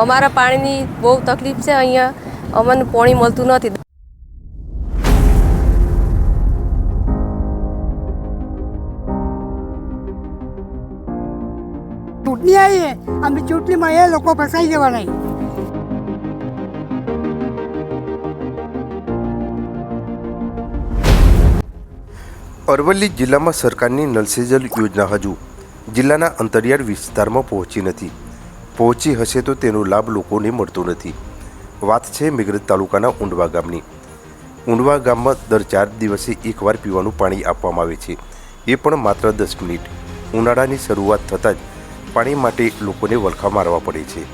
અમારા પાણીની બહુ તકલીફ છે અહીંયા. અમને પાણી મળતું નથી. ચૂંટણી આવીએ અમે ચૂંટણીમાં એ લોકો ફસાઈ જવાના અરવલ્લી જિલ્લામાં સરકારની નલ સે યોજના હજુ જિલ્લાના અંતરિયાળ વિસ્તારમાં પહોંચી નથી. પહોંચી હશે તો તેનો લાભ લોકોને મળતો નથી. વાત છે મેઘરજ તાલુકાના ઊંડવા ગામની. ઊંડવા ગામમાં દર ચાર દિવસે એકવાર પીવાનું પાણી આપવામાં આવે છે. એ પણ માત્ર દસ મિનિટ. ઉનાળાની શરૂઆત થતાં જ પાણી માટે લોકોને વલખા મારવા પડે છે.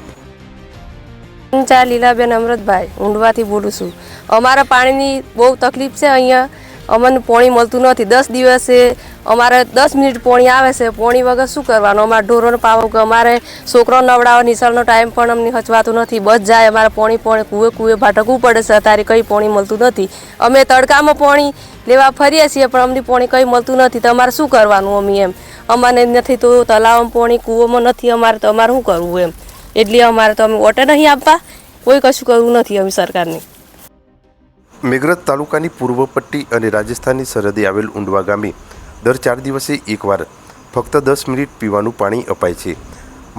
હું ચા લીલાબેન અમૃતભાઈ ઊંડવાથી બોલું છું. અમારા પાણીની બહુ તકલીફ છે અહીંયા. અમને પાણી મળતું નથી. દસ દિવસે અમારે દસ મિનિટ પાણી આવે છે. પાણી વગર શું કરવાનું? અમારે ઢોરોને પાવો કે અમારે છોકરો નવડાવવા નિશાળનો ટાઈમ પણ અમને હચવાતું નથી. બસ જાય, અમારે પાણી પાણી કુએ કુએ ભાટકવું પડે છે. અત્યારે કંઈ પાણી મળતું નથી. અમે તડકામાં પાણી લેવા ફરીએ છીએ, પણ અમને પાણી કંઈ મળતું નથી. તો અમારે શું કરવાનું અમે એમ? અમારે નથી તો તલાવમાં પાણી, કૂવોમાં નથી. અમારે તો અમારે શું કરવું એમ? એટલે અમારે તો અમે ઓટે નહીં આપવા. કોઈ કશું કરવું નથી અમે સરકારને. મેઘરજ તાલુકાની પૂર્વ પટ્ટી અને રાજસ્થાનની સરહદે આવેલ ઊંડવા ગામે દર ચાર દિવસે એકવાર ફક્ત દસ મિનિટ પીવાનું પાણી અપાય છે.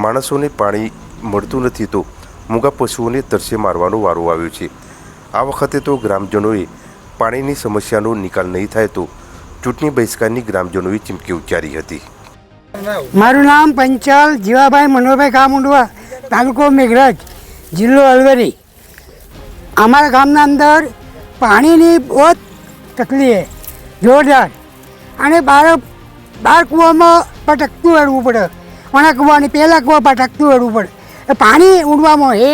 માણસોને પાણી મળતું નથી તો મૂગા પશુઓને તરસે મારવાનો વારો આવ્યો છે. આ વખતે તો ગ્રામજનોએ પાણીની સમસ્યાનો નિકાલ નહીં થાય તો ચૂંટણી બહિષ્કારની ગ્રામજનોએ ચીમકી ઉચ્ચારી હતી. મારું નામ પંચાલ જીવાભાઈ મનોહરભાઈ ગામુંડવા, તાલુકો મેઘરજ, જિલ્લો અલવરી અમારા ગામના અંદર પાણીની બહુ તકલીફ જોરદાર. અને બાર બાર કૂવામાં પટકતું હેડવું પડે. ઓના કૂવાની પહેલાં કૂવા પટકતું હેડવું પડે. પાણી ઉડવામાં એ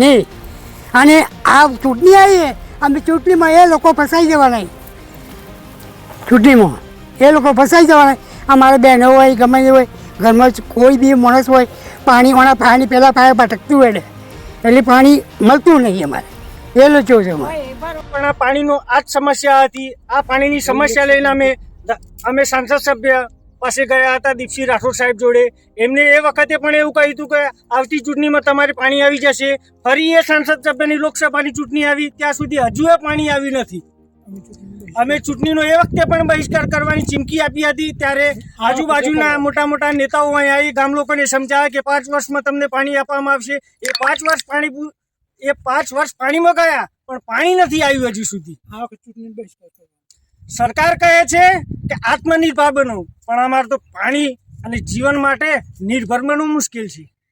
નહીં. અને આ ચૂંટણી આવીએ અમે ચૂંટણીમાં એ લોકો ફસાઈ જવાના ચૂંટણીમાં એ લોકો ફસાઈ જવાના અમારે બહેનો હોય, ગમે હોય, ઘરમાં કોઈ બી માણસ હોય, પાણી ઓના પાણી પહેલાં પાયા પટકતું હોય એટલે પાણી મળતું નહીં અમારે. એ લોચો છે પણ આ પાણીનો આ જ સમસ્યા હતી. આ પાણીની સમસ્યા લઈને અમે અમે સાંસદ સભ્ય પાસે ગયા હતા દીપસિંહ રાઠોડ સાહેબ જોડે. એમને એ વખતે પણ એવું કહ્યું હતું કે આવતી ચૂંટણીમાં તમારે પાણી આવી જશે. ફરી એ સાંસદ સભ્યની લોકસભાની ચૂંટણી આવી, ત્યાં સુધી હજુ એ પાણી આવી નથી. અમે ચૂંટણીનો એ વખતે પણ બહિષ્કાર કરવાની ચીમકી આપી હતી. ત્યારે આજુબાજુના મોટા મોટા નેતાઓ અહીં આવી ગામ લોકોને સમજાવ્યા કે પાંચ વર્ષમાં તમને પાણી આપવામાં આવશે. એ પાંચ વર્ષ પાણી એ પાંચ વર્ષ પાણીમાં ગયા પણ પાણી નથી આવ્યું હજી સુધી. સરકાર કહે છે કે આત્મનિર્ભર બનો પણ અમારે તો પાણી અને જીવન માટે નિર્ભર બનવું મુશ્કેલ છે.